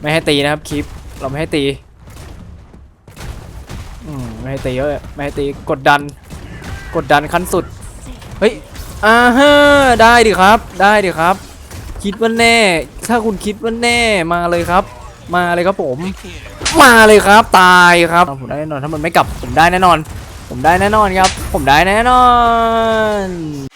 ไม่ให้ตีนะครับคลิปเราไม่ให้ตีอืมไม่ให้ตีเยอะไม่ให้ตีกดดัน กดดันขั้นสุดเฮ้ยอ่าฮะได้ดิครับ ได้ดิครับ คิดว่าแน่ ถ้าคุณคิดว่าแน่มาเลยครับ มาเลยครับผม มาเลยครับตายครับผมได้แน่นอนถ้ามันไม่กลับผมได้แน่นอน ผมได้แน่นอนครับ ผมได้แน่นอน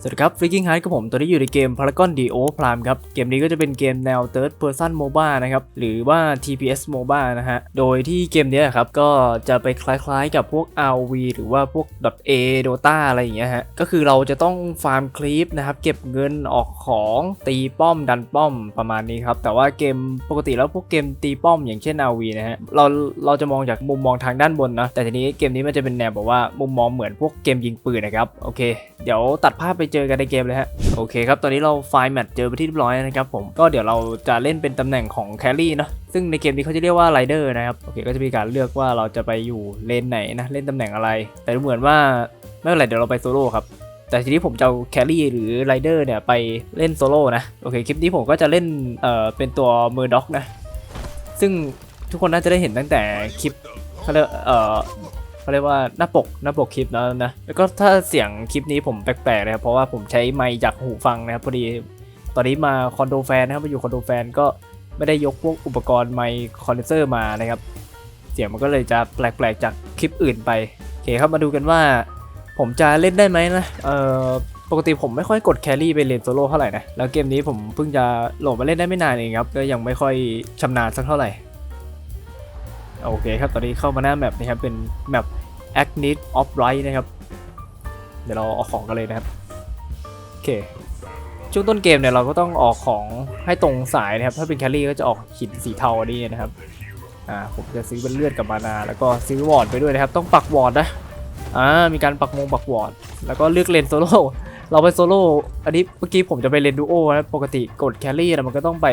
สวัสดีครับ Freaking Heart กับผมตัวนี้อยู่ในเกม Paragon DO Prime ครับ เกมนี้ก็จะเป็นเกมแนว Third Person MOBA นะครับ หรือว่า TPS MOBA นะฮะ โดยที่เกมนี้ยครับ ก็จะไปคล้ายๆกับพวก RV หรือว่าพวก .A Dota อะไรอย่างเงี้ยฮะ ก็คือเราจะต้องฟาร์มคลิปนะครับ เก็บเงินออกของตีป้อมดันป้อมประมาณนี้ครับ แต่ว่าเกมปกติแล้วพวกเกมตีป้อมอย่างเช่น RV นะฮะ เราเราจะมองจากมุมมองทางด้านบนนะแต่ทีนี้เกมนี้มันจะเป็นแนวแบบว่ามุมมองเหมือนพวกเกมยิงปืนนะครับ โอเค เดี๋ยวตัดภาพไปเจอกันในเกมเลยฮะโอเคครับตอนนี้เราไฟล์แมทเจอไปที่เรียบร้อยนะครับผมก็เดี๋ยวเราจะเล่นเป็นตำแหน่งของแครี่เนาะซึ่งในเกมนี้เขาจะเรียกว่าไรเดอร์นะครับโอเคก็จะมีการเลือกว่าเราจะไปอยู่เลนไหนนะเล่นตำแหน่งอะไร แต่ดูเหมือนว่าไม่เป็นไรเดี๋ยวเราไปโซโล่ครับแต่ทีนี้ผมจะเอาแครี่หรือไรเดอร์เนี่ยไปเล่นโซโล่นะโอเคคลิปนี้ผมก็จะเล่นเอ่อเป็นตัวเมอร์ด็อกนะซึ่งทุกคนน่าจะได้เห็นตั้งแต่คลิปเขาเรียกเอ่อ เขาเรียกว่าหน้าปกหน้าปกคลิปแล้วนะแล้วก็ถ้าเสียงคลิปนี้ผมแปลกๆนะครับเพราะว่าผมใช้ไมค์จากหูฟังนะครับพอดีตอนนี้มาคอนโดแฟนนะครับมาอยู่คอนโดแฟนก็ไม่ได้ยกพวกอุปกรณ์ไมค์คอนเดนเซอร์มานะครับ เสียงมันก็เลยจะแปลกๆจากคลิปอื่นไปโอเคครับมาดูกันว่า ผมจะเล่นได้ไหมนะเอ่อปกติผมไม่ค่อยกดแครี่ไปเล่นโซโล่เท่าไหร่นะ แล้วเกมนี้ผมเพิ่งจะโหลดมาเล่นได้ไม่นานเองครับ ก็ยังไม่ค่อยชำนาญสักเท่าไหร่ โอเคครับ ตอนนี้เข้ามาหน้าแมปนะครับ เป็นแมป Act Need of Right นะครับ เดี๋ยวเราเอาของกันเลยนะครับ โอเค ช่วงต้นเกมเนี่ยเราก็ต้องออกของให้ตรงสายนะครับ ถ้าเป็นแคลรี่ก็จะออกหินสีเทาอันนี้นะครับ อ่า ผมจะซื้อเป็นเลือดกับมานา แล้วก็ซื้อวอร์ดไปด้วยนะครับ ต้องปักวอร์ดนะ อ่า มีการปักมงปักวอร์ด แล้วก็เลือกเลนโซโล่ เราไปโซโล่อันนี้เมื่อกี้ผมจะไปเลนดูโอนะปกติกดแครี่นะมันก็ต้องไป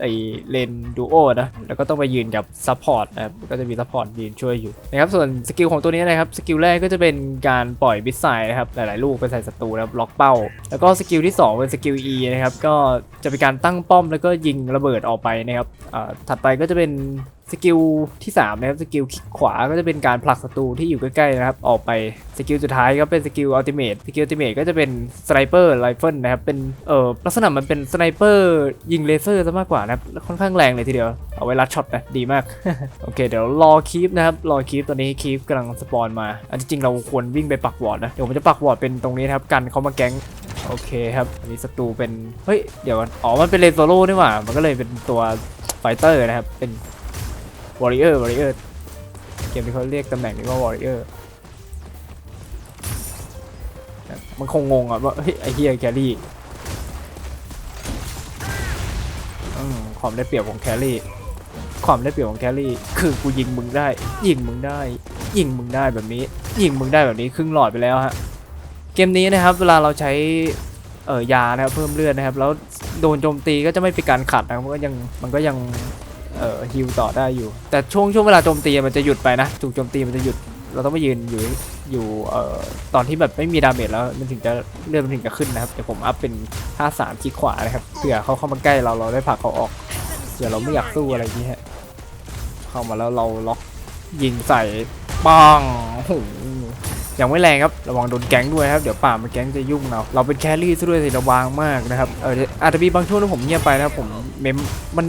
ไอเลนดูโอนะแล้วก็ต้องไปยืนกับซัพพอร์ตนะครับก็จะมีซัพพอร์ตยืนช่วยอยู่นะครับส่วนสกิลของตัวนี้นะครับสกิลแรกก็จะเป็นการปล่อยบิสไซนะครับหลายๆลูกไปใส่ศัตรูนะครับล็อกเป้า แล้วก็สกิลที่สองเป็นสกิล E นะครับก็จะเป็นการตั้งป้อมแล้วก็ยิงระเบิดออกไปนะครับอ่าถัดไปก็จะเป็น สกิลที่3นะครับสกิลคลิกขวาก็จะเป็นการผลักศัตรูที่อยู่ใกล้ๆนะครับออกไปสกิลสุดท้ายก็เป็นสกิลอัลติเมทสกิลอัลติเมทก็จะเป็นสไนเปอร์ไรเฟิลนะครับเป็นเอ่อลักษณะมันเป็นสไนเปอร์ยิงเลเซอร์ซะมากกว่านะครับค่อนข้างแรงเลยทีเดียวเอาไว้รัดช็อตนะดีมาก โอเค เดี๋ยวรอคีปนะครับรอคีปตอนนี้คีปกำลังสปอนมาอันที่จริงเราควรวิ่งไปปักวอร์ดนะเดี๋ยวผมจะปักวอร์ดเป็นตรงนี้นะครับกันเขามาแก๊งโอเคครับอันนี้ศัตรูเป็นเฮ้ยเดี๋ยวก่อนอ๋อมันเป็นเลนโซโล่นี่หว่ามันก็เลยเป็นตัวไฟเตอร์นะครับเป็น วอริเออร์วอริเออร์เกมที่เขาเรียกตำแหน่งนี้ว่าวอริเออร์มันคงงงอะว่าเฮ้ยไอเฮียแครี่ความได้เปรียบของแครี่ ความได้เปรียบของแครี่ คือกูยิงมึงได้ ยิงมึงได้ ยิงมึงได้แบบนี้ ยิงมึงได้แบบนี้ครึ่งหลอดไปแล้วฮะ เกมนี้นะครับ เวลาเราใช้เอ่อยานะครับเพิ่มเลือดนะครับ แล้วโดนโจมตีก็จะไม่เป็นการขัดนะมันก็ยังมันก็ยัง เอ่อฮิลต่อได้อยู่ แต่ช่วงช่วงเวลาโจมตีมันจะหยุดไปนะถูกโจมตีมันจะหยุด เราต้องไปยืนอยู่อยู่เอ่อตอนที่แบบไม่มีดาเมจแล้วมันถึงจะเลือดมันถึงจะขึ้นนะครับเดี๋ยวผมอัพเป็น53คลิกขวานะครับเผื่อเขาเข้ามาใกล้เราเราได้ผลักเขาออกเผื่อเราไม่อยากสู้อะไรอย่างนี้ฮะเข้ามาแล้วเราล็อกยิงใส่ปังโอ้ยังไม่แรงครับระวังโดนแก๊งด้วยครับเดี๋ยวป่ามันแก๊งจะยุ่งเราเราเป็นแครี่ซะด้วยสิระวังมากนะครับเอออาจจะมีบางช่วงที่ผมเงียบไปนะครับผมเมมมัน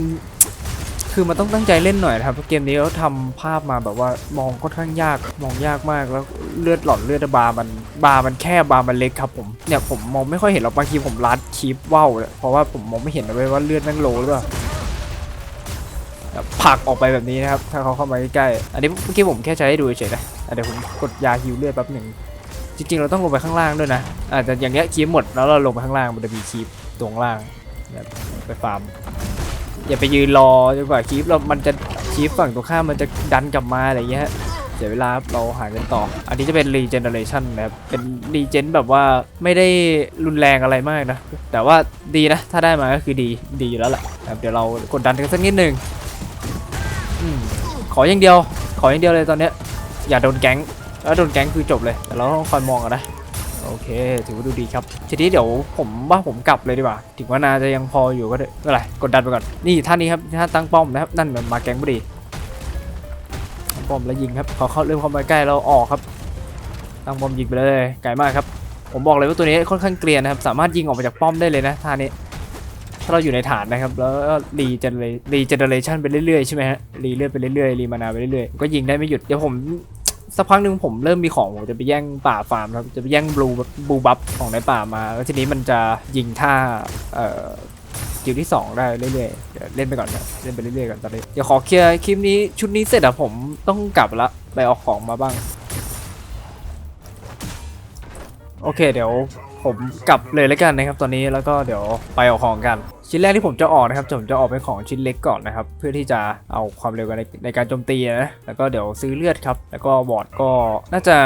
คือมันต้องตั้งใจเล่นหน่อยนะครับเพราะเกมนี้เขาทำภาพมาแบบว่ามองค่อนข้างยากมองยากมากแล้วเลือดหลอนเลือดบาร์มันบาร์มันแคบบาร์มันเล็กครับผมเนี่ยผมมองไม่ค่อยเห็นหรอกบางทีผมลัดคีปว่าวเพราะว่าผมมองไม่เห็นเลยว่าเลือดแม่งโลหรือเปล่าผลักออกไปแบบนี้นะครับ ถ้าเขาเข้ามาใกล้ๆอันนี้เมื่อกี้ผมแค่ใช้ให้ดูเฉยๆนะเดี๋ยวผมกดยาฮิวเลือดแป๊บหนึ่งจริงๆ เราต้องลงไปข้างล่างด้วยนะอาจจะแต่อย่างเงี้ยคีปหมดแล้วเราลงไปข้างล่างมันจะมีคีปตรงล่างไปฟาร์ม อย่าไปยืนรอจนกว่าคลิปเรามันจะคลิปฝั่งตรงข้ามมันจะดันกลับมาอะไรอย่างเงี้ยเสียเวลาเราหากันต่อ อันนี้จะเป็น regeneration นะครับ เป็น regen แบบว่าไม่ได้รุนแรงอะไรมากนะ แต่ว่าดีนะ ถ้าได้มาก็คือดีดีอยู่แล้วแหละเดี๋ยวเรากดดันกันสักนิดหนึ่งอืมขอ โอเค ถือว่าดูดีครับ ทีนี้เดี๋ยวผมว่าผมกลับเลยดีกว่า ถึงว่านาจะยังพออยู่ก็ได้ไม่เป็ไรกดดันไปก่อน นี่ท่านี้ครับท่าตั้งป้อมนะครับ นั่นมันมาแกงพอดีตั้งป้อมแล้วยิงครับพอเข้าเริ่มเข้ามาใกล้เราออกครับ ตั้งป้อมยิงไปเลยไกลมากครับ ผมบอกเลยว่าตัวนี้ค่อนข้างเกลียนนะครับ สามารถยิงออกมาจากป้อมได้เลยนะท่านี้ ถ้าเราอยู่ในฐานนะครับ แล้วรีเจนเรรีเจเนเรชันไปเรื่อยๆใช่ไหมฮะ รีเลือดไปเรื่อยๆ รีมานาไปเรื่อยๆ ก็ยิงได้ไม่หยุด เดี๋ยวผม สักพักหนึ่งผมเริ่มมีของผมจะไปแย่งป่าฟาร์มครับจะไปแย่งบลูบลูบัฟของในป่ามาแล้วทีนี้มันจะยิงท่าเอ่อสกิลที่2ได้เรื่อยๆเดี๋ยวเล่นไปก่อนนะเล่นไปเรื่อยๆก่อนตอนนี้เดี๋ยวขอเคลียร์คลิปนี้ชุดนี้เสร็จอะผมต้องกลับละไปเอาของมาบ้าง โอเคเดี๋ยวผมกลับเลยแล้วกันนะครับตอนนี้แล้วก็เดี๋ยวไปเอาของกัน ชิ้นแรกที่ผมจะออกนะครับผมจะออกเป็นของชิ้นเล็กก่อนนะครับ เพื่อที่จะเอาความเร็วในในการโจมตีนะแล้วก็เดี๋ยวซื้อเลือดครับ แล้วก็บอร์ดก็น่าจะ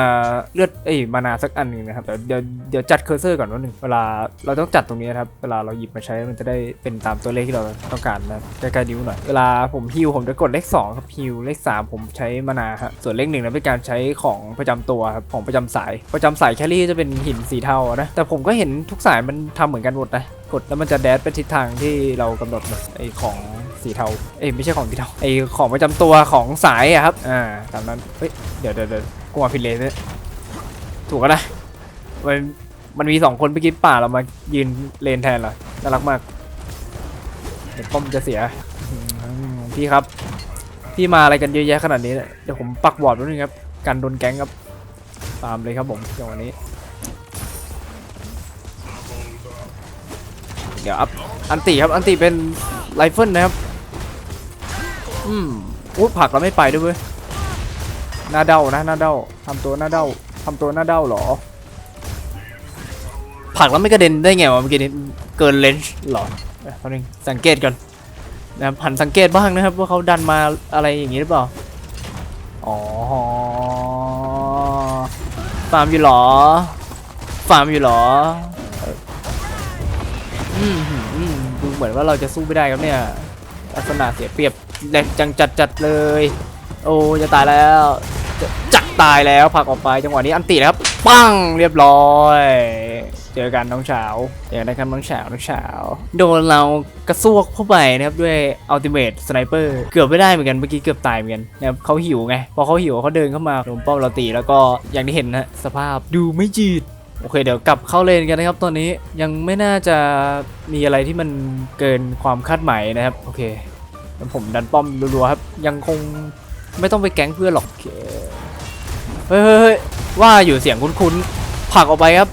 เลือดเอ้ยมานาสักอันหนึ่งนะครับเดี๋ยวเดี๋ยวเดี๋ยวจัดเคอร์เซอร์ก่อนว่าหนึ่งเวลาเราต้องจัดตรงนี้นะครับเวลาเราหยิบมาใช้มันจะได้เป็นตามตัวเลขที่เราต้องการนะใกล้ๆนิ้วหน่อยเวลาผมฮิวผมจะกดเลขสองครับฮิวเลขสามผมใช้มานาครับส่วนเลขหนึ่งนะเป็นการใช้ของประจำตัวครับของประจำสาย ประจำสายแคลรี่จะเป็นหินสีเทานะแต่ผมก็เห็นทุกสายมันทำเหมือนกันหมดนะ กดแล้วมันจะแดดไปทิศทางที่เรากำหนดไอของสีเทา เอ้ยไม่ใช่ของสีเทาไอของประจำตัวของสายอะครับ อ่า ตามนั้น เฮ้ย เดี๋ยวเดี๋ยวเดี๋ยวกูมาผิดเลนเนี่ยถูกแล้วนะมันมันมีสองคนเมื่อกี้ป่าเรามายืนเลนแทนเหรอ น่ารักมาก เดี๋ยวป้อมจะเสีย พี่ครับ พี่มาอะไรกันเยอะแยะขนาดนี้เนี่ยเดี๋ยวผมปักบอร์ดไว้นึงครับ กันโดนแก๊งครับ ตามเลยครับผมจังหวะนี้ เดี๋ยวอัพอันติครับอันติเป็นไรเฟิลนะครับอืมอุ้ผักเราไม่ไปด้วยเว้ยหน้าเด้านะหน้าเด้าทำตัวหน้าเด้าทำตัวหน้าเด้าหรอ ผักแล้วไม่กระเด็นได้ไงวะเมื่อกี้นี้เกินเลนส์หรอเอ้ยแป๊บนึงสังเกตก่อนนะครับหันสังเกตบ้างนะครับ ว่าเขาดันมาอะไรอย่างนี้หรือเปล่าอ๋อฟาร์มอยู่หรอฟาร์มอยู่หรอ มือนว่าเราจะสู้ไม่ได้ครับเนี่ยลักษณะเสียเปรียบแรงจังจัดจัดๆเลย โอ้จะตายแล้วจะจัดตายแล้วผลักออกไปจังหวะนี้อันตินะครับ ปังเรียบร้อย เจอกันน้องสาเจอกันครับน้องสาน้องสาโดนเรากระซวกเข้าไปนะครับด้วยอัลติเม e สไนเปอร์เกือบไม่ได้เหมือนกันเมื่อกี้เกือบตายเหมือนกันนะครับเขาหิวไงพอเขาหิวเขาเดินเข้ามาโดนป้อมเราตีแล้วก็อย่างที่เห็นนะสภาพดูไม่จืด โอเคเดี๋ยวกลับเข้าเลนกันนะครับตอนนี้ยังไม่น่าจะมีอะไรที่มันเกินความคาดหมายนะครับโอเคงั้นผมดันป้อมรัวๆครับยังคงไม่ต้องไปแก๊งเพื่อนหรอกเฮ้ยเฮ้ยเฮ้ยว่าอยู่เสียงคุ้นๆผลักออกไปครับ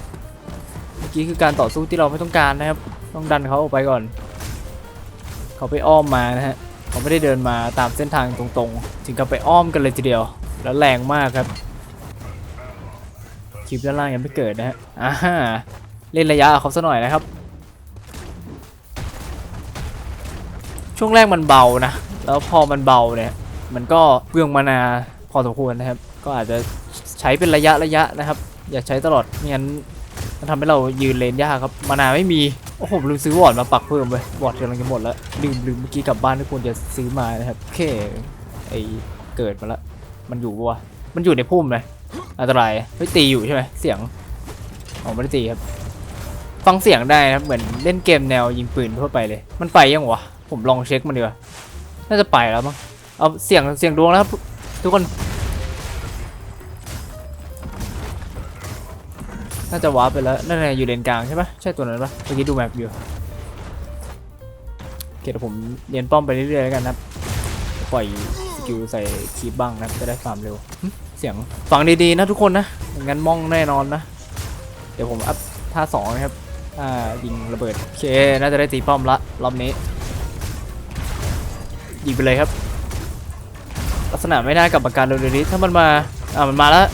เมื่อกี้คือการต่อสู้ที่เราไม่ต้องการนะครับ ต้องดันเขาออกไปก่อน เขาไปอ้อมมานะฮะเขาไม่ได้เดินมาตามเส้นทางตรงๆ ถึงกับไปอ้อมกันเลยทีเดียว แล้วแรงมากครับ คิปด้านล่างยังไม่เกิดนะฮะอ่าฮะเล่นระยะเขาซะหน่อยนะครับ ช่วงแรกมันเบานะ แล้วพอมันเบาเนี่ย มันก็เปลืองมานาพอสมควรนะครับ ก็อาจจะใช้เป็นระยะระยะนะครับ อย่าใช้ตลอดไม่งั้นมันทำให้เรายืนเลนยากครับ มานาไม่มี โอ้โหลืมซื้อวอร์ดมาปักเพิ่มไปวอร์ดกำลังจะหมดแล้ว ลืมลืมเมื่อกี้กลับบ้านที่ควรจะซื้อมานะครับ โอเค ไอเกิดมาล้วมันอยู่ปะวะ มันอยู่ในพุ่มเลย อันตรายเฮ้ยตีอยู่ใช่ไหมเสียงอ๋อไม่ได้ตีครับ ฟังเสียงได้นะครับเหมือนเล่นเกมแนวยิงปืนทั่วไปเลย มันไปยังวะผมลองเช็คมันดีกว่าน่าจะไปแล้วมั้งเอาเสียงเสียงดวงแล้วครับทุกคน น่าจะวาร์ปไปแล้วนั่นไงอยู่เลนกลางใช่ปะใช่ตัวนั้นปะเมื่อกี้ดูแมปอยู่โอเคเดี๋ยวผมเรียนป้อมไปเรื่อยๆแล้วกันนะปล่อยสกิลใส่คีบบ้างนะจะได้ฟาร์มเร็ว เสียงฟังดีๆนะทุกคนนะงั้นมองแน่นอนนะ เดี๋ยวผมอัพท่าสองนะครับท่ายิงระเบิดโอเคน่าจะได้ตีป้อมละรอบนี้ยิงไปเลยครับ ลักษณะไม่น่ากลับมาการเร็วๆนี้ถ้ามันมาอ่ามันมาแล้ว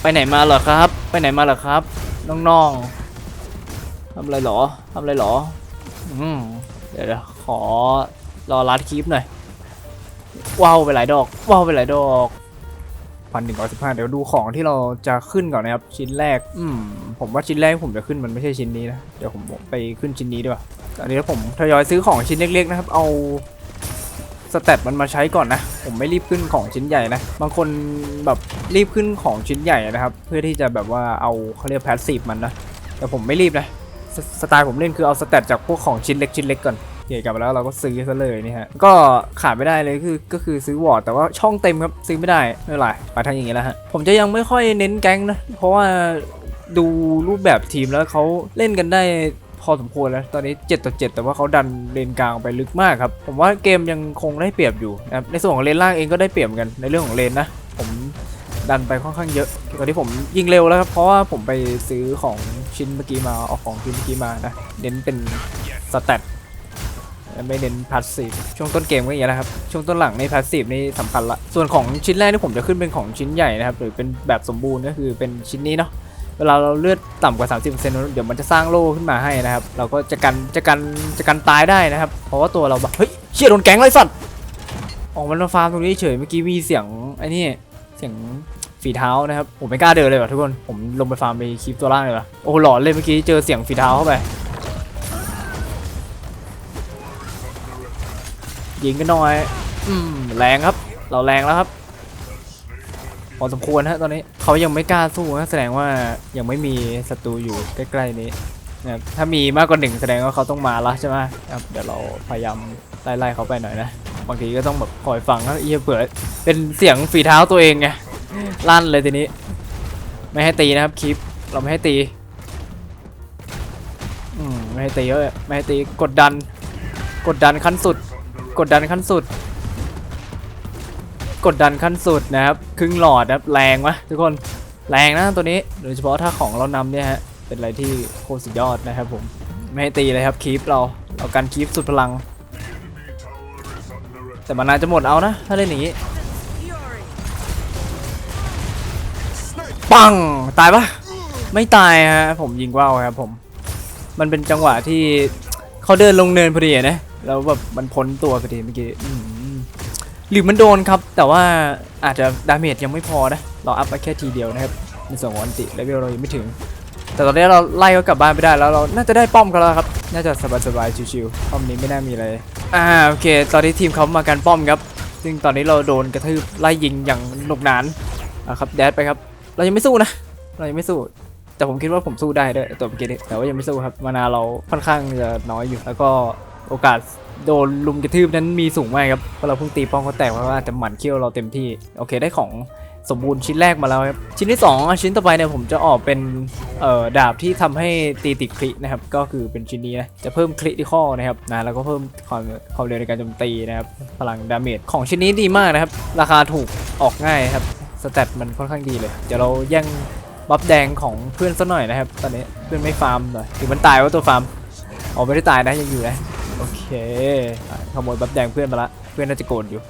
ไปไหนมาเหรอครับ ไปไหนมาเหรอครับน้องๆทำอะไรหรอทำอะไรหรออืมเดี๋ยวเดี๋ยวขอรอรัดคลิปหน่อย ว้าวไปหลายดอกว้าวไปหลายดอกพันหนึ่งร้อยสิบห้าเดี๋ยวดูของที่เราจะขึ้นก่อนนะครับ ชิ้นแรก อืม ผมว่าชิ้นแรกผมจะขึ้นมันไม่ใช่ชิ้นนี้นะ เดี๋ยวผมไปขึ้นชิ้นนี้ดีกว่าอันนี้ผมทยอยซื้อของชิ้นเล็กๆนะครับ เอาสเตตมันมาใช้ก่อนนะ ผมไม่รีบขึ้นของชิ้นใหญ่นะ บางคนแบบรีบขึ้นของชิ้นใหญ่นะครับ เพื่อที่จะแบบว่าเอาเขาเรียกแพสซีฟมันนะ แต่ผมไม่รีบนะสสไตล์ผมเล่นคือเอาสเตตจากพวกของชิ้นเล็กชิ้นเล็กก่อน เกี่ยวกับแล้วเราก็ซื้อซะเลยนี่ฮะก็ขาดไม่ได้เลยคือก็คือซื้อวอร์ดแต่ว่าช่องเต็มครับซื้อไม่ได้ไม่เป็นไรไปทางอย่างนี้แล้วฮะผมจะยังไม่ค่อยเน้นแก๊งนะเพราะว่าดูรูปแบบทีมแล้วเขาเล่นกันได้พอสมควรแล้ว ตอนนี้ 7 ต่อ 7 แต่ว่าเขาดันเลนกลางไปลึกมากครับ ผมว่าเกมยังคงได้เปรียบอยู่นะครับในส่วนของเลนล่างเองก็ได้เปรียบกันในเรื่องของเลนนะ ผมดันไปค่อนข้างเยอะ ตอนนี้ผมยิงเร็วแล้วครับ เพราะว่าผมไปซื้อของชิ้นเมื่อกี้มาเอาของชิ้นเมื่อกี้มานะ เน้นเป็นสแตท ไม่เน้นพาสซีฟช่วงต้นเกมก็อย่างนี้นะครับช่วงต้นหลังในพาสซีฟนี่สำคัญละส่วนของชิ้นแรกที่ผมจะขึ้นเป็นของชิ้นใหญ่นะครับหรือเป็นแบบสมบูรณ์ก็คือเป็นชิ้นนี้เนาะเวลาเราเลือดต่ำกว่า 30%เดี๋ยวมันจะสร้างโล่ขึ้นมาให้นะครับ เราก็จะกันจะกันจะกันตายได้นะครับ เพราะว่าตัวเราแบบเฮ้ยเชี่ยโดนแก๊งเลยสัตว์ออกมันมาฟาร์มตรงนี้เฉยเมื่อกี้มีเสียงไอ้นี่เสียงฝีเท้านะครับผมไม่กล้าเดินเลยว่ะทุกคนผมลงไปฟาร์มไปคลิปตัวล่างเลยว่ะโอ้หลอนเลยเมื่อกี้เจอเสียงฝีเท้าเข้าไป ยิงกันหน่อย อืมแรงครับ เราแรงแล้วครับพอสมควรฮะตอนนี้เขายังไม่กล้าสู้นะแสดงว่ายังไม่มีศัตรูอยู่ใกล้ๆนี้นะถ้ามีมากกว่าหนึ่งแสดงว่าเขาต้องมาละใช่ไหมครับเดี๋ยวเราพยายามไล่ๆเขาไปหน่อยนะบางทีก็ต้องแบบคอยฟังนะเอียเผื่อเป็นเสียงฝีเท้าตัวเองไงลั่นเลยทีนี้ ไม่ให้ตีนะครับคลิปเราไม่ให้ตีอืมไม่ให้ตีเยอะไม่ให้ตีกดดัน กดดันขั้นสุด กดดันขั้นสุด กดดันขั้นสุดนะครับ ครึ่งหลอดนะครับแรงวะทุกคนแรงนะตัวนี้โดยเฉพาะถ้าของเรานำเนี่ยฮะเป็นอะไรที่โคตรสุดยอดนะครับผมไม่ให้ตีเลยครับคีปเราเอาการคีปสุดพลัง แต่มานาจะหมดเอานะ ถ้าเล่นอย่างนี้ปังตายปะไม่ตายฮะผมยิงว่าวครับผม มันเป็นจังหวะที่เขาเดินลงเนินพอดีนะ แล้วแบบมันพ้นตัวพอดีเมื่อกี้หรือมันโดนครับ แต่ว่าอาจจะดาเมจยังไม่พอนะ เราอัพไปแค่ทีเดียวนะครับในส่วนของอันติเลเวลเรายังไม่ถึง แต่ตอนนี้เราไล่เขากลับบ้านไปได้แล้วเราน่าจะได้ป้อมกันแล้วครับ น่าจะสบายๆชิวๆป้อมนี้ไม่น่ามีอะไรอ่าโอเค ตอนนี้ทีมเขามาการป้อมครับ ซึ่งตอนนี้เราโดนกระทืบไล่ยิงอย่างหนุกหนานอะครับแดดไปครับ เรายังไม่สู้นะเรายังไม่สู้แต่ผมคิดว่าผมสู้ได้ด้วยตัวเมื่อกี้นี้แต่ว่ายังไม่สู้ครับมานาเราค่อนข้างจะน้อยอยู่แล้วก็ โอกาสโดนลุมกระทืบนั้นมีสูงมากครับเพราะเราเพิ่งตีป้องเขาแตกเพราะว่าอาจจะหมั่นเคี้ยวเราเต็มที่โอเคได้ของสมบูรณ์ชิ้นแรกมาแล้วครับชิ้นที่สองชิ้นต่อไปเนี่ยผมจะออกเป็นดาบที่ทำให้ตีติดคลินะครับก็คือเป็นชิ้นนี้นะจะเพิ่มคลิที่ข้อนะครับนะแล้วก็เพิ่มความความเร็วในการโจมตีนะครับพลังดาเมจของชิ้นนี้ดีมากนะครับ ราคาถูกออกง่ายครับสแตทมันค่อนข้างดีเลยเดี๋ยวเราแย่งบัฟแดงของเพื่อนซะหน่อยนะครับ ตอนนี้เพื่อนไม่ฟาร์มหน่อยถึงมันตายว่าตัวฟาร์มอ๋อไม่ได้ตายนะยังอยู่นะ โอเคอะขโมยบัฟแดงเพื่อนมาละ เพื่อนน่าจะโกรธอยู่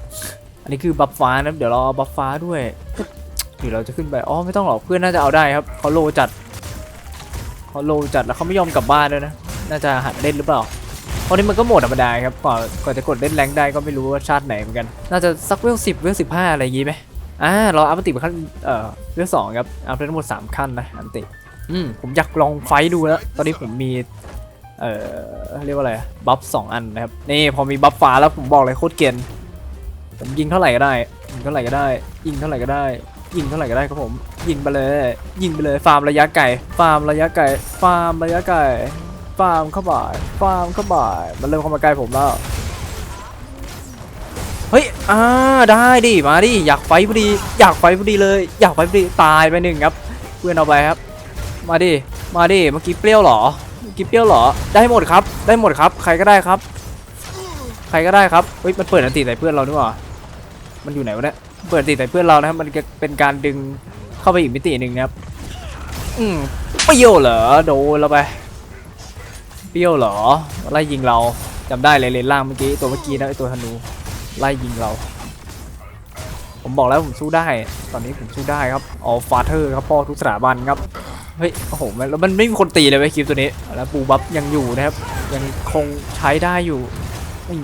อันนี้คือบัฟฟ้านะ เดี๋ยวเราเอาบัฟฟ้าด้วยหรือเราจะขึ้นไป อ๋อ ไม่ต้องหรอก เพื่อนน่าจะเอาได้ครับเขาโลจัดเขาโลจัดแล้วเขาไม่ยอมกลับบ้านด้วยนะ น่าจะหัดเล่นหรือเปล่าเพราะนี้มันก็โหมดธรรมดาครับ ก่อนก่อนจะกดเล่นแรงได้ก็ไม่รู้ว่าชาติไหนเหมือนกัน น่าจะสักเวลสิบเวลสิบห้าอะไรอย่างงี้ไหมอ่า เราอัพติไปขั้น เอ่อ เวลสองครับ อัพได้ทั้งหมดสามขั้นนะอันติ อืม ผมอยากลองไฟดูแล้ว ตอนนี้ผมมี เอ่อเรียกว่าอะไรบัฟสองอันนะครับนี่พอมีบัฟฟ้าแล้วผมบอกเลยโคตรเกรียนผมยิงเท่าไหร่ก็ได้ยิงเท่าไหร่ก็ได้ ยิงเท่าไหร่ก็ได้ ยิงเท่าไหร่ก็ได้ครับผมยิงไปเลย ยิงไปเลยฟาร์มระยะไกลฟาร์มระยะไกลฟาร์มระยะไกลฟาร์มเข้าบ่ายฟาร์มเข้าบ่ายมันเริ่มเข้ามาใกล้ผมแล้วเฮ้ยอ่าได้ดิมาดิอยากไฟพอดี อยากไฟพอดีเลย อยากไฟพอดีตายไปหนึ่งครับเพื่อนเอาไปครับ มาดิมาดิเมื่อกี้เปรี้ยวเหรอ กี้เปี้ยวเหรอ ได้หมดครับ ได้หมดครับ ใครก็ได้ครับ ใครก็ได้ครับ เฮ้ย มันเปิดอันติใส่เพื่อนเราด้วยว่ะมันอยู่ไหนวะเนี่ย เปิดติใส่เพื่อนเรานะครับ มันจะเป็นการดึงเข้าไปอีกมิติหนึ่งนะครับ อืมเปี้ยวเหรอ โดนเราไป เปี้ยวเหรอ ไล่ยิงเราจำได้เลยเลนล่างเมื่อกี้ตัวเมื่อกี้นะไอตัวธนู ไล่ยิงเรา ผมบอกแล้วผมสู้ได้ ตอนนี้ผมสู้ได้ครับออฟาเธอร์ครับพ่อทุกสถาบันครับ เฮ้ยโอ้โหมันแล้วมันไม่มีคนตีเลยเว้ยคลิปตัวนี้แล้วปูบัฟยังอยู่นะครับ ยังคงใช้ได้อยู่นี่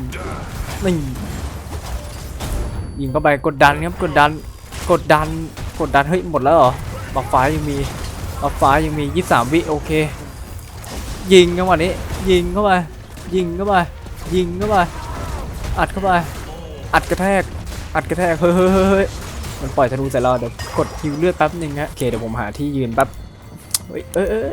นี่ยิงเข้าไปกดดันครับกดดันกดดันกดดันเฮ้ยหมดแล้วเหรอบัฟฟ้ายังมีบัฟฟ้ายังมี23วิโอเค ยิงจังหวะนี้ ยิงเข้าไปยิงเข้าไปยิงเข้าไปอัดเข้าไปอัดกระแทกอัดกระแทกเฮ้ยเฮ้ยเฮ้ยมันปล่อยธนูใส่เราเดี๋ยวกดฮิวเลือดแป๊บหนึงฮะโอเคเดี๋ยวผมหาที่ยืนแป๊บ เฮ้ยเออเออ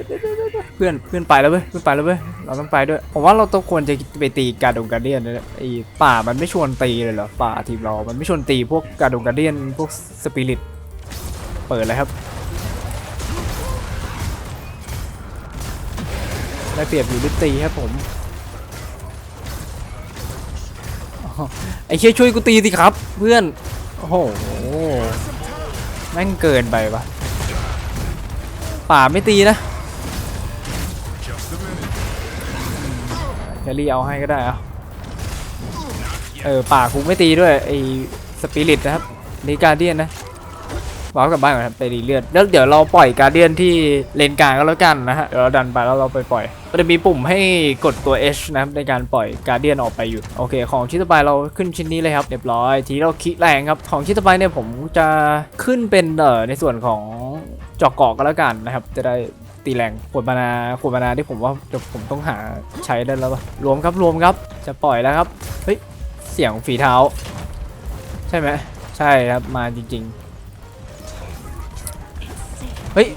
เพื่อนเพื่อนไปแล้วเว้ยเพื่อนไปแล้วเว้ยเราต้องไปด้วยผมว่าเราต้องควรจะไปตีการดงการเดียนนะไอ้ป่ามันไม่ชวนตีเลยเหรอป่าทีมเรา มันไม่ชวนตีพวกการดงการเดียนพวกสปิริตเปิดเลยครับได้เปรียบอยู่ด้วยตีครับผมไอ้เชี่ยช่วยกูตีสิครับ เพื่อนโอ้โหแม่งเกินไปปะ ป่าไม่ตีนะแคลรี่เอาให้ก็ได้เอาเออป่าคุไม่ตีด้วยไอสปิริตนะครับนี่การเดียนนะวากลับบ้านก่อนครับไปรีเลือดแล้วเดี๋ยวเราปล่อยการเดียนที่เลนกลางก็แล้วกันนะฮะเดี๋ยวเราดันไปแล้วเราไปปล่อยมันจะมีปุ่มให้กดตัว H นะครับในการปล่อยการเดียนออกไปอยู่โอเค ของชิ้นต่อไปเราขึ้นชิ้นนี้เลยครับเรียบร้อยทีเราคิดแรงครับของชิ้นต่อไปเนี่ยผมจะขึ้นเป็นเอ่อในส่วนของ จอกเกาะก็แล้วกันนะครับ จะได้ตีแรงขวดบานาขวดบานาที่ผมว่าเดี๋ยวผมต้องหาใช้ได้แล้วปะรวมครับรวมครับ จะปล่อยแล้วครับเฮ้ยเสียงฝีเท้า ใช่ไหมใช่ครับมาจริงๆเฮ้ย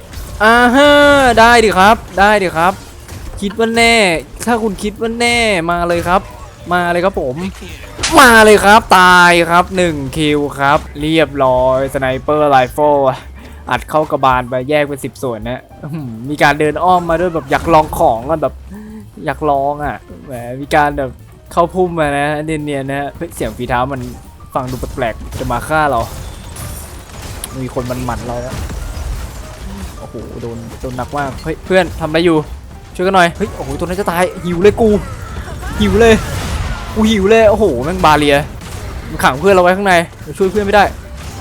อ่าฮะได้ดิครับได้ดิครับ คิดว่าแน่ ถ้าคุณคิดว่าแน่มาเลยครับ มาเลยครับผม มาเลยครับตายครับ1คิวครับ เรียบร้อยสไนเปอร์ไรเฟิล อัดเข้ากระบาลไปแยกเป็นสิบส่วนนะมีการเดินอ้อมมาด้วยแบบอยากลองของกันแบบอยากลองอะแหมมีการแบบเข้าพุ่มมานะเนียนๆนะฮะเฮ้ยเสียงฝีเท้ามันฟังดูแปลกๆจะมาฆ่าเรา มีคนมันหมันเราแล้วโอ้โหโดนโดนหนักมากเฮ้ยเพื่อนทำอะไรอยู่ช่วยกันหน่อยเฮ้ยโอ้โหตัวนั้นจะตายหิวเลยกูหิวเลยกูหิวเลยโอ้โหแม่งบาเรียมันขังเพื่อนเราไว้ข้างในเราช่วยเพื่อนไม่ได้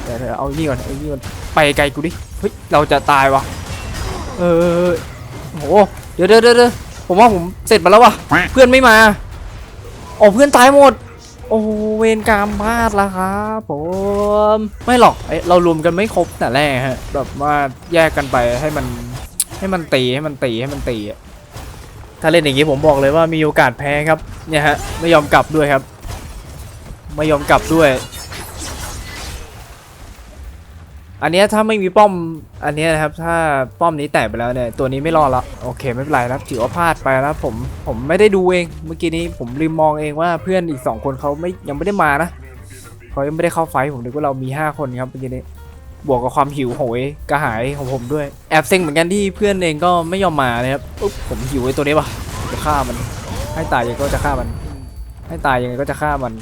เดี๋ยวเอานี่ก่อนเอานี่ก่อนไปไกลกูดิเฮ้ยเราจะตายวะเออโอ้โหเดี๋ยวเดี๋ยวเดี๋ยวผมว่าผมเสร็จมาแล้ววะเพื่อนไม่มาโอ้เพื่อนตายหมด โอ้เวรกรรมพลาดละครับผมไม่หรอกเอ้เรารวมกันไม่ครบแต่แรกฮะแบบว่าแยกกันไปให้มันให้มันตีให้มันตีให้มันตีอะถ้าเล่นอย่างนี้ผมบอกเลยว่ามีโอกาสแพ้ครับเนี่ยฮะไม่ยอมกลับด้วยครับ ไม่ยอมกลับด้วย อันนี้ถ้าไม่มีป้อมอันนี้นะครับ ถ้าป้อมนี้แตกไปแล้วเนี่ยตัวนี้ไม่รอดละโอเคไม่เป็นไรนะครับถือว่าพลาดไปแล้วผมผมไม่ได้ดูเองเมื่อกี้นี้ผมลืมมองเองว่าเพื่อนอีก 2 คนเขาไม่ยังไม่ได้มานะเขายังไม่ได้เข้าไฟผมนึกว่าเรามี 5 คนครับเมื่อกี้นี้บวกกับความหิวโหยกระหายของผมด้วยแอบเซ็งเหมือนกันที่เพื่อนเองก็ไม่ยอมมานะครับอุ๊บผมหิวไอ้ตัวนี้ว่ะจะฆ่ามัน ให้ตายยังก็จะฆ่ามัน ให้ตายยังไงก็จะฆ่ามัน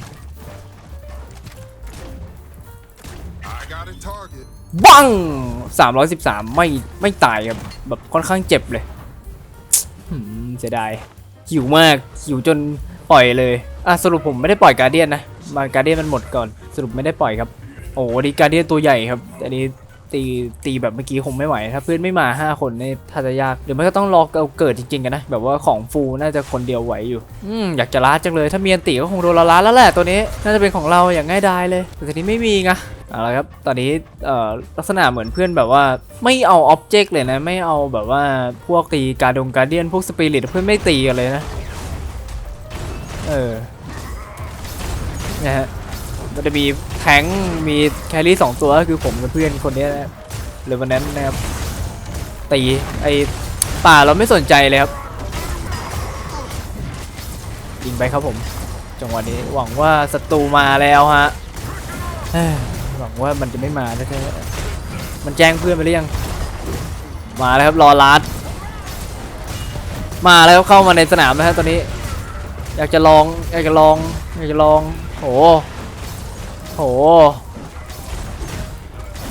บัง313 ไม่ไม่ตายครับแบบค่อนข้างเจ็บเลยเสียดายหิวมากหิวจนปล่อยเลยอะสรุปผมไม่ได้ปล่อยการเดียนนะมาการเดียนมันหมดก่อน สรุปไม่ได้ปล่อยครับ โอ้ดีการเดียนตัวใหญ่ครับต่อันนี้ ตีตีแบบเมื่อกี้คงไม่ไหวถ้าเพื่อนไม่มา 5 คนนี่ถ้าจะยากเดี๋ยวมันก็ต้องรอเอาเกิดจริงๆกันนะแบบว่าของฟูน่าจะคนเดียวไหวอยู่อืมอยากจะล้าจังเลยถ้าเมีอันติก็คงโดนเราล้าแล้วแหละตัวนี้น่าจะเป็นของเราอย่างง่ายดายเลย แต่ทีนี้ไม่มีไงเอาละครับ ตอนนี้เอ่อลักษณะเหมือนเพื่อนแบบว่าไม่เอาอ็อบเจกต์เลยนะ ไม่เอาแบบว่าพวกตีการดงการเดียนพวกสปิริตเพื่อนไม่ตีกันเลยนะ เออ นะฮะ มันจะมีแทงมีแครี่สองตัวก็คือผมกับเพื่อนคนนี้นะครับหรือวันนั้นนะครับตีไอป่าเราไม่สนใจเลยครับยิงไปครับผม จังหวะนี้หวังว่าศัตรูมาแล้วฮะหวังว่ามันจะไม่มาแท้ๆมันแจ้งเพื่อนไปหรือยังมาแล้วครับรอลัดมาแล้วเข้ามาในสนามนะฮะตอนนี้ อยากจะลองอยากจะลองอยากจะลองโอ้ โห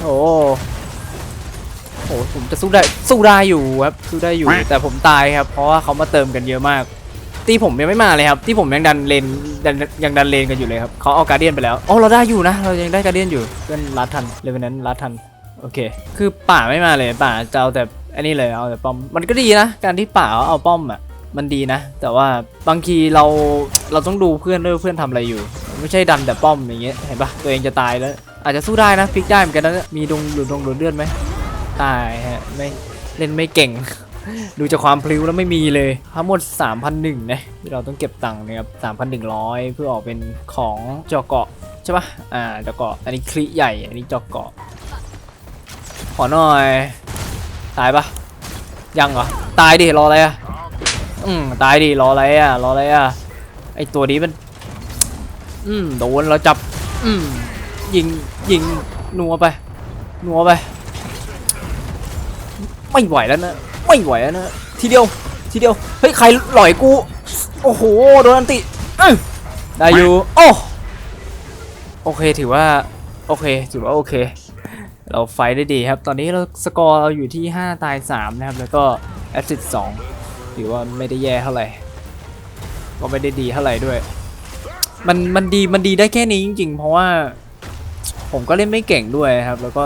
โอ้โหโอ้โหผมจะสู้ได้สู้ได้อยู่ครับสู้ได้อยู่แต่ผมตายครับ เพราะว่าเขามาเติมกันเยอะมาก ตีผมยังไม่มาเลยครับ ที่ผมยังดันเลนดันยังดันเลนกันอยู่เลยครับเขาเอาการเดียนไปแล้วอ๋อเราได้อยู่นะ เรายังได้การเดียนอยู่เพื่อนรัดทันเลยวันนั้นรัดทันโอเค คือป่าไม่มาเลยป่าจะเอาแต่อันนี้เลยเอาแต่ป้อมมันก็ดีนะ การที่ป่าเอาป้อมอะ มันดีนะ แต่ว่าบางทีเราเราต้องดูเพื่อนด้วยว่าเพื่อนทำอะไรอยู่ ไม่ใช่ดันแต่ป้อมอย่างเงี้ยเห็นปะตัวเองจะตายแล้ว อาจจะสู้ได้นะพลิกได้เหมือนกันนะมีดงหลุดดงหลุดเลือดไหมตายฮะไม่เล่นไม่เก่ง ดูจากความพลิ้วแล้วไม่มีเลยทั้งหมด 3,001นะที่เราต้องเก็บตังค์นะครับ3,100 เพื่อออกเป็นของเจาะเกาะเจช่ปะอ่าเจาะเกาะอันนี้คลิใหญ่อันนี้เจาะเกาะขอหน่อย ตายปะยังเหรอ ตายดิรออะไรอะ อืมตายดิรออะไรอะรออะไรอะไอตัวนี้มัน อืมโดนเราจับ อืมยิงยิงนัวไปนัวไป ไม่ไหวแล้วนะไม่ไหวแล้วนะทีเดียวทีเดียวเฮ้ยใครหล่อยกู โอ้โหโดนอันติอได้อยู่โอ้โอเคถือว่าโอเคถือว่าโอเค เราไฟได้ดีครับ ตอนนี้เราสกอร์เราอยู่ที่ 5 ตาย 3 นะครับ แล้วก็แอสซิส2 ถือว่าไม่ได้แย่เท่าไหร่ ก็ไม่ได้ดีเท่าไหร่ด้วย มันมันดีมันดีได้แค่นี้จริง ๆ เพราะว่า ผมก็เล่นไม่เก่งด้วยครับ แล้วก็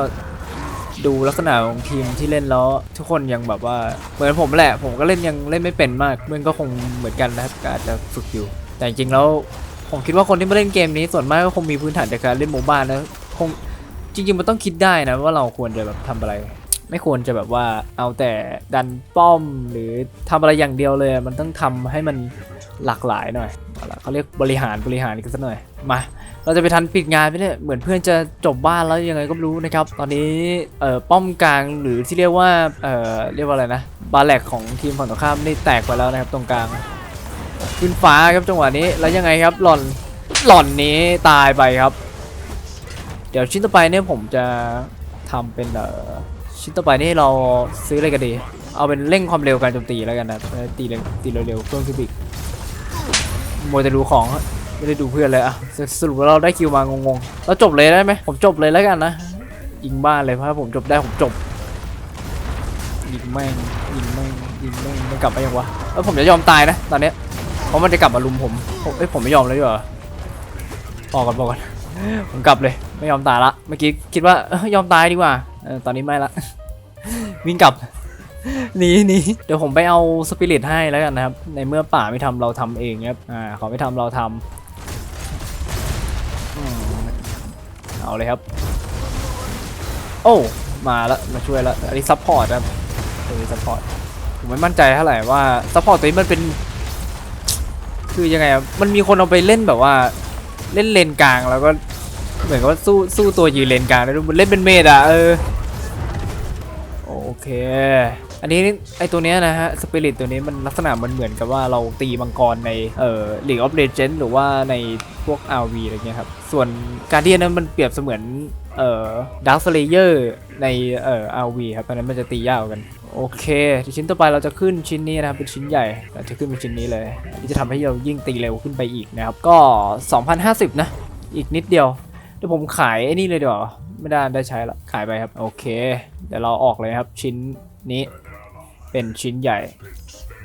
ดูลักษณะของทีมที่เล่นแล้วทุกคนยังแบบว่าเหมือนผมแหละ ผมก็เล่นยังเล่นไม่เป็นมากเพื่อนก็คงเหมือนกันนะครับก็อาจจะฝึกอยู่ แต่จริงๆแล้วผมคิดว่าคนที่มาเล่นเกมนี้ส่วนมากก็คงมีพื้นฐานจากการเล่นโมบ้านะคงจริงๆมันต้องคิดได้นะว่าเราควรจะแบบทำอะไร ไม่ควรจะแบบว่าเอาแต่ดันป้อมหรือทำอะไรอย่างเดียวเลย มันต้องทำให้มันหลากหลายหน่อยเอาละเขาเรียกบริหารบริหารกันสักหน่อยมาเราจะไปทันปิดงานไปเนี่ยเหมือนเพื่อนจะจบบ้านแล้วยังไงก็ไม่รู้นะครับ ตอนนี้เอ่อป้อมกลางหรือที่เรียกว่าเอ่อเรียกว่าอะไรนะบาแลกของทีมฝั่งตรงข้ามนี่แตกไปแล้วนะครับตรงกลางขึ้นฟ้าครับจังหวะนี้แล้วยังไงครับหล่อนหล่อนนี้ตายไปครับ เดี๋ยวชิ้นต่อไปเนี่ยผมจะทำเป็นเอ่อ ชิ้นต่อไปนี่เราซื้ออะไรกันดี เอาเป็นเร่งความเร็วการโจมตีแล้วกันนะตีเร็วตีเร็วๆเพิ่มขึ้นอีกมัวแต่ดูของไม่ได้ดูเพื่อนเลยอะสสรุปว่าเราได้คิวมางงๆเราจบเลยได้ไหมผมจบเลยแล้วกันนะยิงบ้านเลยเพราะผมจบได้ผมจบยิงแม่งยิงแม่งยิงแม่งมันกลับมายังวะเออผมจะยอมตายนะตอนนี้เพราะมันจะกลับมาลุมผมผมเอ้ยผมไม่ยอมเลยดีกว่าพอกก่อนพอกก่อนผมกลับเลยไม่ยอมตายละเมื่อกี้คิดว่ายอมตายดีกว่า เออตอนนี้ไม่ละ วิ่งกลับหนีหนีเดี๋ยวผมไปเอาสปิริตให้แล้วกันนะครับ ในเมื่อป่าไม่ทำเราทำเองครับอ่าเขาไม่ทำเราทำเอาเลยครับ โอ้มาล้วมาช่วยล้วอันนี้ซัพพอร์ตครับอันนี้ซัพพอร์ตผมไม่มั่นใจเท่าไหร่ว่าซัพพอร์ตตัวนี้มันเป็น คือยังไงมันมีคนเอาไปเล่นแบบว่า เล่นเลนกลางแล้วก็เหมือนกับว่าสู้สู้ตัวยืนเลนกลางได้วมันเล่นเป็นเมดอะเออ โอเค อันนี้ไอตัวเนี้ยนะฮะ สปิริตตัวนี้มันลักษณะมันเหมือนกับว่าเราตีมังกรในเอ่อ League of Legends หรือว่าในพวก RV อะไรเงี้ยครับ ส่วนการเดียนนั้นมันเปรียบเสมือนเอ่อ Dark Slayer ในเอ่อ RV ครับเพราะนั้นมันจะตียากกว่ากันโอเคชิ้นต่อไปเราจะขึ้นชิ้นนี้นะครับเป็นชิ้นใหญ่เราจะขึ้นเป็นชิ้นนี้เลยอันนี้จะทำให้เรายิ่งตีเร็วขึ้นไปอีกนะครับ ก็ 2,050 นะ อีกนิดเดียว เดี๋ยวผมขายไอ้นี่เลยเดีกว่า ไม่ได้ได้ใช้ละขายไปครับ โอเค เดี๋ยวเราออกเลยครับ ชิ้นนี้เป็นชิ้นใหญ่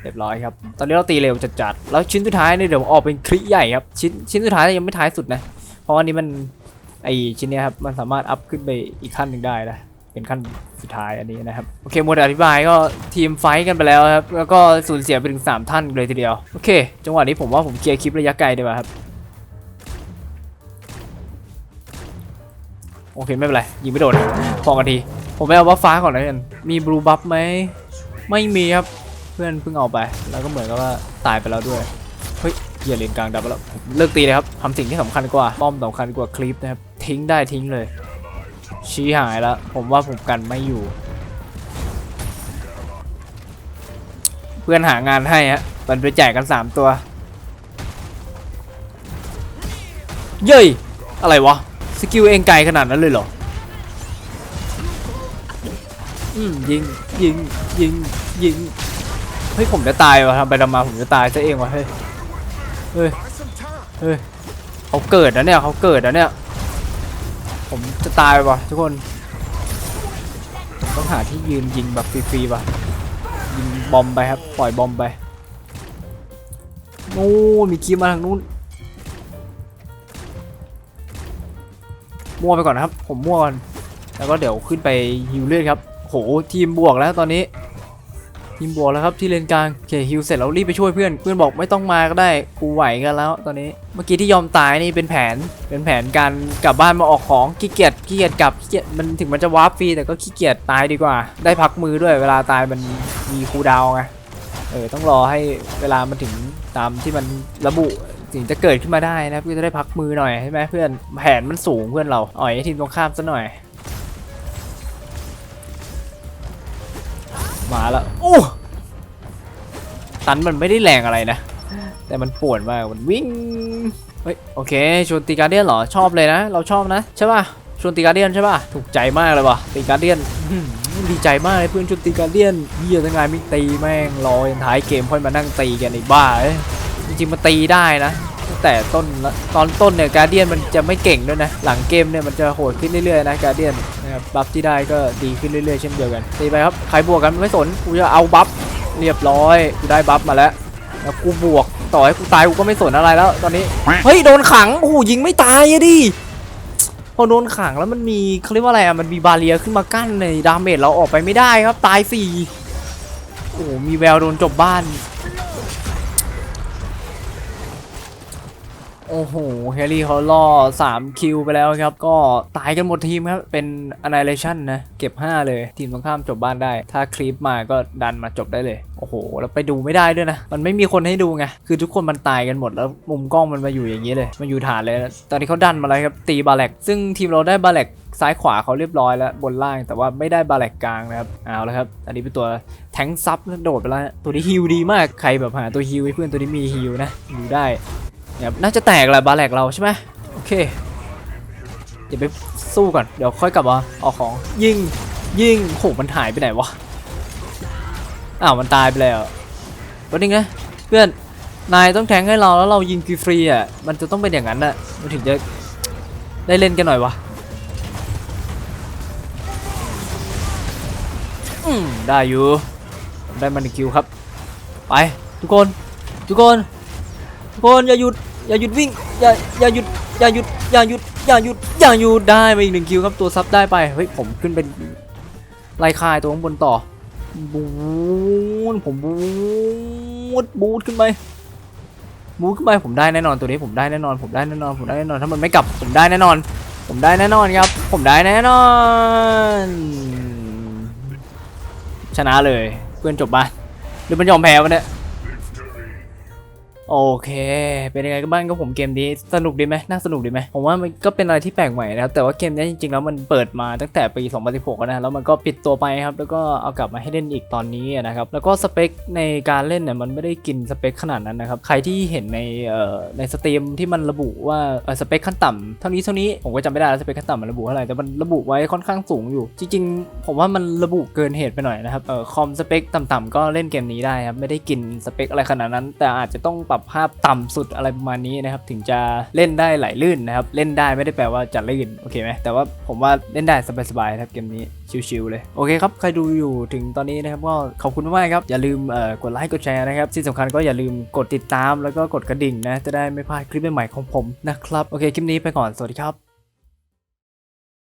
เรียบร้อยครับ ตอนนี้เราตีเร็วจัดๆ แล้วชิ้นสุดท้ายเนี่ยเดี๋ยวออกเป็นคลิใหญ่ครับ ชิ้นชิ้นสุดท้ายยังไม่ท้ายสุดนะ เพราะว่านี้มันไอชิ้นนี้ครับ มันสามารถอัพขึ้นไปอีกขั้นหนึ่งได้นะ เป็นขั้นสุดท้ายอันนี้นะครับ โอเคหมดอธิบายก็ทีมไฟท์กันไปแล้วครับ แล้วก็สูญเสียไปถึง 3 ท่านเลยทีเดียว โอเค จังหวะนี้ผมว่าผมเคลียร์คลิประยะไกลดีกว่าครับ โอเคไม่เป็นไรยิงไม่โดนพอกันที ผมไปเอาบัฟฟ้าก่อนแล้วกันมีบลูบัฟไหมไม่มีครับเพื่อนเพิ่งเอาไป แล้วก็เหมือนกับว่าตายไปแล้วด้วยเฮ้ยอย่าเลนกลางดับแล้วเลิกตีเลยครับทำสิ่งที่สำคัญกว่าป้อมสำคัญกว่าคลิปนะครับทิ้งได้ทิ้งเลย ชี้หายแล้วผมว่าผมกันไม่อยู่ เพื่อนหางานให้ฮะมันไปแจกกัน 3 ตัว เย้ยอะไรวะ สกิลเองไกลขนาดนั้นเลยเหรอ อืมยิงยิงยิงยิง เฮ้ยผมจะตายวะทำไปทำมาผมจะตายซะเองวะเฮ้ย เฮ้ย เฮ้ยเขาเกิดนะเนี่ยเขาเกิดนะเนี่ย ผมจะตายวะทุกคนต้องหาที่ยืนยิงแบบฟรีๆวะยิงบอมไปครับ ปล่อยบอมไป โอ้มีคีมาทางนู้น มั่วไปก่อนนะครับ ผมมั่วก่อนแล้วก็เดี๋ยวขึ้นไปฮิวเลือดครับโหทีมบวกแล้วตอนนี้ ทีมบวกแล้วครับที่เลนกลางโอเคฮิวเสร็จแล้วรีบไปช่วยเพื่อนเพื่อนบอกไม่ต้องมาก็ได้กูไหวกันแล้ว ตอนนี้เมื่อกี้ที่ยอมตายนี่เป็นแผนเป็นแผนการกลับบ้านมาออกของขี้เกียจขี้เกียจกลับขี้เกียจมันถึงมันจะวาร์ปฟรีแต่ก็ขี้เกียจตายดีกว่า ได้พักมือด้วยเวลาตายมันมีคูดาวไงเออต้องรอให้เวลามันถึงตามที่มันระบุ สิ่งจะเกิดขึ้นมาได้นะเพื่อจะได้พักมือหน่อยใช่ไหมเพื่อนแผนมันสูงเพื่อนเราอ่อยทีมตรงข้ามซะหน่อย มาแล้วโอ้ตันมันไม่ได้แรงอะไรนะ แต่มันปวดมากมันวิ่งเฮ้ยโอเคชวนตีการเดียนเหรอชอบเลยนะ เราชอบนะใช่ป่ะชวนตีการเดียนใช่ป่ะถูกใจมากเลยว่ะตีการเดียนดีใจมากเลยเพื่อนชวนตีการเดียนเยี่ยทั้งงานไม่ตีแม่งรอยันท้ายเกมค่อยมานั่งตีกันอีกบ้าเอ้ ริงๆมันตีได้นะ แต่ต้นตอนต้นเนี่ยการเดียนมันจะไม่เก่งด้วยนะ หลังเกมเนี่ยมันจะโหดขึ้นเรื่อยๆนะการเดียนนะครับบัฟที่ได้ก็ดีขึ้นเรื่อยๆเช่นเดียวกันตีไปครับใครบวกกันไม่สนกูจะเอาบัฟเรียบร้อยกูได้บัฟมาแล้วแล้วกูบวกต่อให้กูตายกูก็ไม่สนอะไรแล้ว ตอนนี้เฮ้ยโดนขังโอ้โหยิงไม่ตายอะดิพอโดนขังแล้วมันมีเขาเรียกว่าอะไรอะมันมีบาเรียขึ้นมากั้นในดาเมจเราออกไปไม่ได้ครับตายสี่โอ้โหมีแววโดนจบบ้าน โอ้โหแฮร์รี่เขาล่อ 3 คิวไปแล้วครับ ก็ตายกันหมดทีมครับ เป็น annihilation นะ เก็บ 5 เลย ทีมตรงข้ามจบบ้านได้ ถ้าคลิปมาก็ดันมาจบได้เลย โอ้โห แล้วไปดูไม่ได้ด้วยนะ มันไม่มีคนให้ดูไง คือทุกคนมันตายกันหมดแล้วมุมกล้องมันมาอยู่อย่างนี้เลยมาอยู่ฐานเลยนะตอนนี้เขาดันมาแล้วครับ ตีบาแลกซึ่งทีมเราได้บาแลกซ้ายขวาเขาเรียบร้อยแล้วบนล่างแต่ว่าไม่ได้บาแลกกลางนะครับเอาแล้วครับ อันนี้เป็นตัวแทงซับโดดไปแล้วตัวนี้ฮิลดีมากใครแบบหาตัวฮิลให้เพื่อนตัวนี้มีฮิลนะดูได้ น่าจะแตกแหละบาแหลกเราใช่ไหมโอเค เดี๋ยวไปสู้ก่อน เดี๋ยวค่อยกลับมาเอาของยิงยิงโหมันหายไปไหนวะ อ้าวมันตายไปแล้ววันนี้ไงเพื่อนนายต้องแทงให้เราแล้วเรายิงฟรีอะมันจะต้องเป็นอย่างนั้นอะมันถึงจะได้เล่นกันหน่อยวะอืมได้อยู่ได้มันคิวครับ ไป ทุกคน ทุกคน ทุกคนอย่าหยุด อย่าหยุดวิ่ง อย่า อย่าหยุด อย่าหยุด อย่าหยุด อย่าหยุด อย่าหยุด ได้ไปอีกหนึ่งคิวครับ ตัวซับได้ไป เฮ้ย ผมขึ้นเป็นไล่คายตัวข้างบนต่อ บูนผมบูดบูดขึ้นไป บูดขึ้นไป ผมได้แน่นอน ตัวนี้ผมได้แน่นอน ผมได้แน่นอน ผมได้แน่นอน ถ้ามันไม่กลับ ผมได้แน่นอน ผมได้แน่นอนครับ ผมได้แน่นอน ชนะเลย เพื่อนจบบ้านหรือมันยอมแพ้วะเนี่ย โอเค เป็นยังไงกันบ้างกับผมเกมนี้สนุกดีไหมน่าสนุกดีไหมผมว่ามันก็เป็นอะไรที่แปลกใหม่นะครับแต่ว่าเกมนี้จริงๆแล้วมันเปิดมาตั้งแต่ปี 2016แล้วนะแล้วมันก็ปิดตัวไปครับแล้วก็เอากลับมาให้เล่นอีกตอนนี้นะครับแล้วก็สเปคในการเล่นเนี่ยมันไม่ได้กินสเปคขนาดนั้นนะครับใครที่เห็นในเอ่อในสตรีมที่มันระบุว่าเอ่อสเปคขั้นต่ำเท่านี้เท่านี้ผมก็จำไม่ได้แล้วสเปคขั้นต่ำมันระบุเท่าไหร่แต่มันระบุไว้ค่อนข้างสูงอยู่ จริง ๆ ผมว่ามันระบุเกินเหตุไปหน่อยนะครับเอ่อคอมสเปคต่ำๆก็เล่นเกมนี้ได้ครับไม่ได้กินสเปคอะไรขนาดนั้น แต่อาจจะต้องปรับภาพต่ำสุดอะไรประมาณนี้นะครับ ถึงจะเล่นได้ไหลลื่นนะครับ เล่นได้ไม่ได้แปลว่าจะลื่นโอเคไหมแต่ว่าผมว่าเล่นได้สบายๆครับเกมนี้ชิวๆเลยโอเคครับใครดูอยู่ถึงตอนนี้นะครับก็ขอบคุณมากครับอย่าลืมกดไลค์กดแชร์นะครับที่สำคัญก็อย่าลืมกดติดตามแล้วก็กดกระดิ่งนะจะได้ไม่พลาดคลิปใหม่ๆของผมนะครับโอเคคลิปนี้ไปก่อนสวัสดีครับ